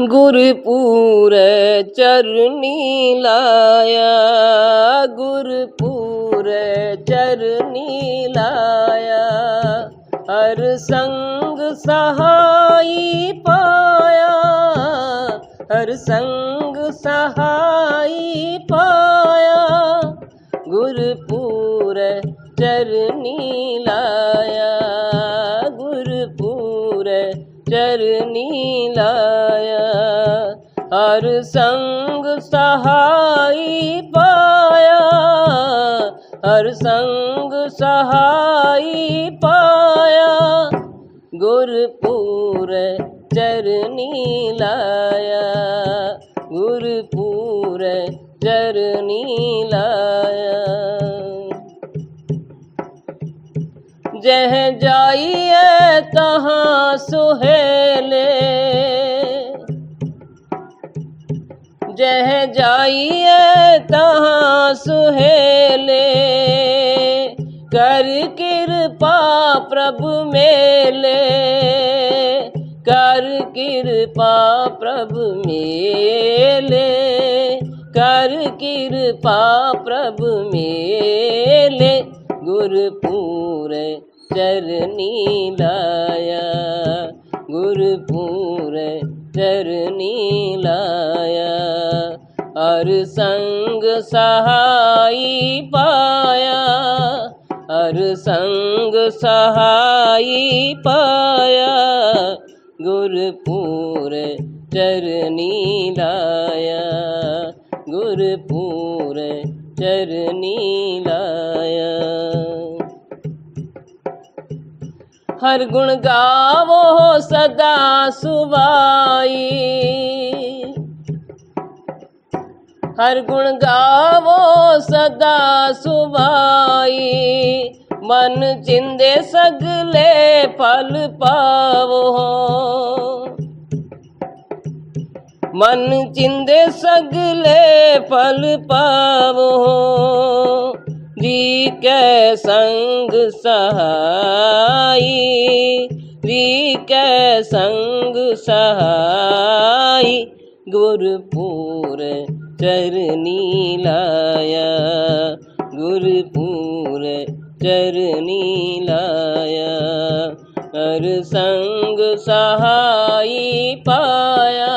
गुरपुर चरनी लाया, गुरपुर चरनी लाया। हर संग सहाई पाया, हर संग सहाई पाया। गुरपुर चरनी लाया, गुरपुर नज़र नीलाया, हर संग सहाई पाया। हर संग सहाई पाया। गुरपुर चरनी लाया, गुरपुर चरनी लाया। जह जाइए तहाँ सुहेले। जह जाइए तहाँ सुहेले। कर कृपा प्रभु मेले। कर कृपा प्रभु मेले। कर कृपा प्रभु मेले। गुरपुर चरनी लाया। गुरपुर चरनी लाया। हर संग सहाई पाया। हर संग सहाई पाया। गुरपुर चरनी लाया। गुरपुर चरनी लाया। ਹਰ ਗੁਣ ਗਾਵੋ ਸਦਾ ਸੁਭਾਈ ਹਰ ਗੁਣ ਗਾਵੋ ਸਦਾ ਸੁਭਾਈ ਮਨ ਜਿੰਦੇ ਸਗਲੇ ਫਲ ਪਾਵੋ। ਮਨ ਜਿੰਦੇ ਸਗਲੇ ਫਲ ਪਾਵੋ। जी के संग सहाई जी के संग सहाई, गुरपुर चरनी लाया, गुरपुर चरनी लाया, हर संग सहाई पाया,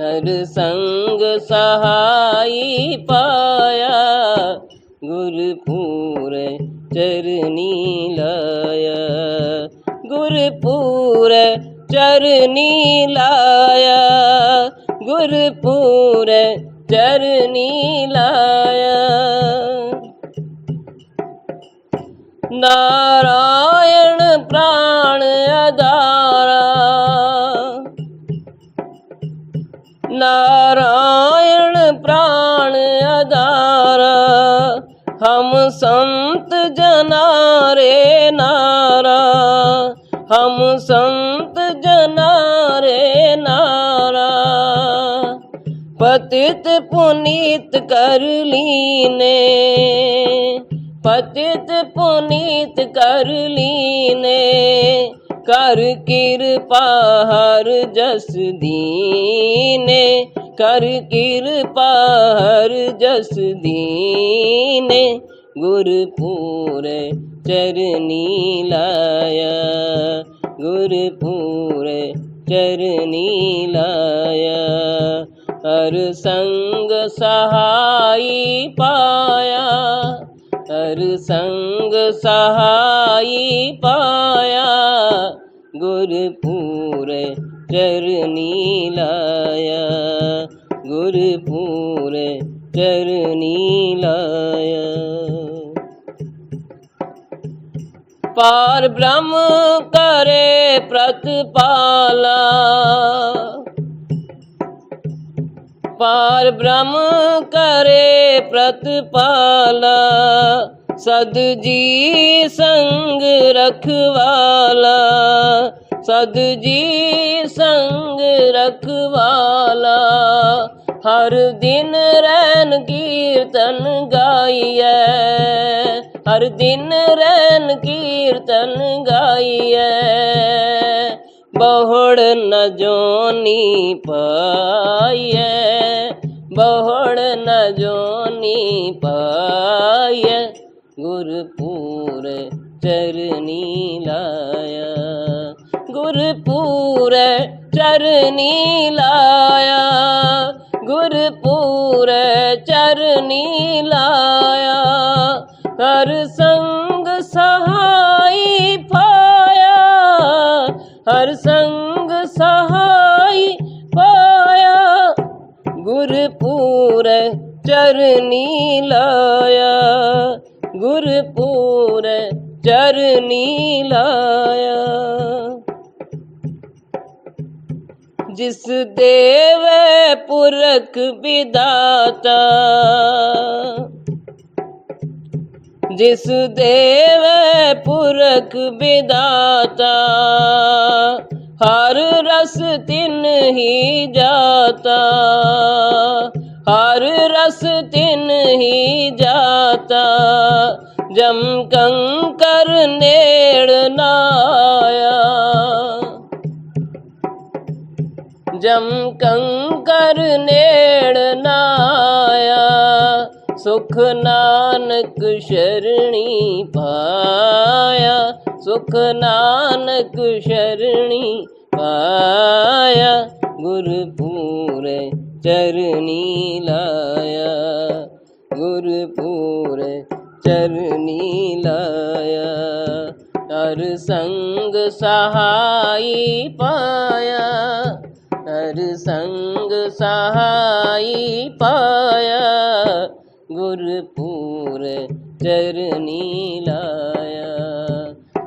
हर संग सहाई पाया गुरपुर चरनी लाया गुरपुर चरनी लाया गुरपुर चरनी लाया नारायण प्राण अदारा हम संत जना रे नारा, हम संत जना रे नारा। पतित पुनीत कर लीने, पतित पुनीत कर लीने, कर कृपा हर जस दीने। कर कृपा हर जस दीने। गुरपुर चरनी लाया। गुरपुर चरनी लाया। हर संग सहाई पाया। हर संग सहाई पाया। गुरपुर चरनी लाया। गुरपुर चरनी लाया पार ब्रह्म करे प्रतिपाला पार ब्रह्म करे प्रतिपाला सद जी संग रखवाला सद जी संग रखवाला ਹਰ ਦਿਨ ਰਹਿਣ ਕੀਰਤਨ ਗਾਈਐ। ਹਰ ਦਿਨ ਰਹਿਣ ਕੀਰਤਨ ਗਾਈਐ। ਬਹੁੜ ਨ ਜੋਨੀ ਪਾਈਐ। ਬਹੁੜ ਨ ਜੋਨੀ ਪਾਈਐ। ਗੁਰਪੂਰ ਚਰਨੀ ਲਾਇਆ। ਗੁਰਪੂਰ ਚਰਨੀ ਲਾਇਆ। ਚਰਨੀ ਲਾਇਆ ਹਰ ਸੰਗ ਸਹਾਈ ਪਾਇਆ, ਹਰ ਸੰਗ ਸਹਾਈ ਪਾਇਆ, ਗੁਰਪੂਰ ਚਰਨੀ ਲਾਇਆ, ਗੁਰਪੂਰ ਚਰਨੀ ਲਾਇਆ। जिस देव पुरख विदाता। जिस देव पुरख विदाता, हर रस तिन ही जाता। हर रस तिन ही जाता, जम कंकर नेड़ नाया। जम कंकर नेड़ नाया, सुख नानक शरणी पाया, सुख नानक शरणी पाया गुरपुर चरणी लाया गुरपुर चरणी लाया, हर संग सहाय पाया। हर संग सहाई पाया, गुरपुर चरनी लाया।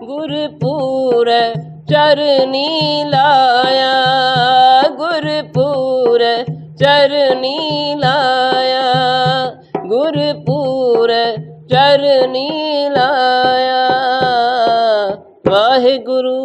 गुरपुर चरनी लाया, गुरपुर चरनी लाया। गुरपुर चरनी लाया। वाहे गुरु